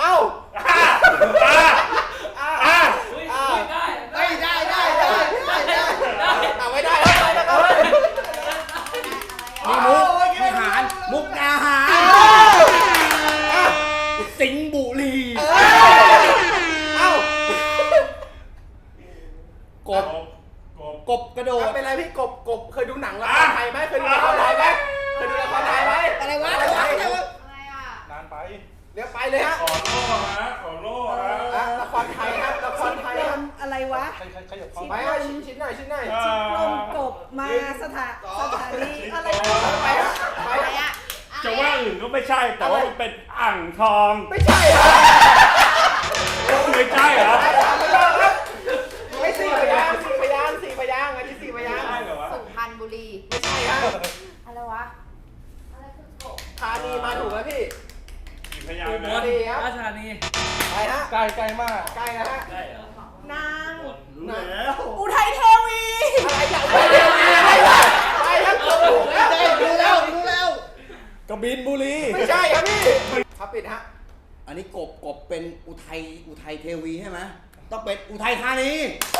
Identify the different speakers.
Speaker 1: เอ้า
Speaker 2: อ่าอ่าอ่า
Speaker 3: เฮ้ย
Speaker 1: อ่า
Speaker 3: ได้
Speaker 1: ได้ได้ได้ได้ได้ได้
Speaker 3: ได้
Speaker 1: เอาไม่ได้แล้วไปแล้วครับ
Speaker 4: มีมุกทหาร มุกดาหาร
Speaker 1: อะ
Speaker 4: สิงห์บุรี
Speaker 1: เอ้าก
Speaker 4: บ
Speaker 2: กบ
Speaker 4: กบกระโดด
Speaker 1: เป็นไรพี่กบกบเคยดูหนังละครไทยไหมเคยดูละครไทยไหมเคย เดี๋ยวไปเลยฮะ
Speaker 2: ขอโล่ฮะขอโล่ฮะ
Speaker 1: อะละครไทยครับละครไทยครับ
Speaker 5: อะไรวะ
Speaker 2: ใครใครใครอยากฟัง
Speaker 1: ไปฮะชิ้นชิ้นหน่อยชิ้นหน่อย
Speaker 2: อ่า
Speaker 5: ลมกบมาสถานสถานีอะไร
Speaker 1: ไปฮะไป
Speaker 5: อะไร
Speaker 1: ฮะ
Speaker 5: อะ
Speaker 2: จะว่าอื่นก็ไม่ใช่ แต่ว่ามันเป็นอ่างทอง
Speaker 1: ไม่ใช่ฮะ
Speaker 2: ไม่ใช่เหรอ
Speaker 1: ไปสามพยางค์ครับไม่สี่พยางค์สี่พยางค์สี่พยางค์อันนี้สี่พยางค์
Speaker 2: ใช่เหรอวะ
Speaker 5: สุพรรณบุรี
Speaker 1: ไม่ใช่ฮะ
Speaker 5: อะไรวะ อะไรคือกบ
Speaker 1: ธานีมาถูกแล้วพี่
Speaker 2: กี่ พยาง
Speaker 3: อุ
Speaker 2: ค์
Speaker 3: บ
Speaker 2: นะ
Speaker 3: ลราชธานี
Speaker 1: ไปฮะ
Speaker 2: ใกล้ใกล้มาก
Speaker 1: ใกล้แล้วฮะ
Speaker 3: ได้เหรอนา
Speaker 5: ง
Speaker 2: รู้แล้ว
Speaker 5: อุทัยเทวี
Speaker 1: อะไรอย่างไรอะไรวะไปครับถูกแล้วรู้แล้วรู้แล้ว
Speaker 4: กบินบุรี
Speaker 1: ไม่ใช่ครับพี่ครับปิดฮะ
Speaker 4: อันนี้กบกบเป็นอุทัยอุทัยเทวีใช่ไหมต้องเป็นอุทัยธานี
Speaker 1: เ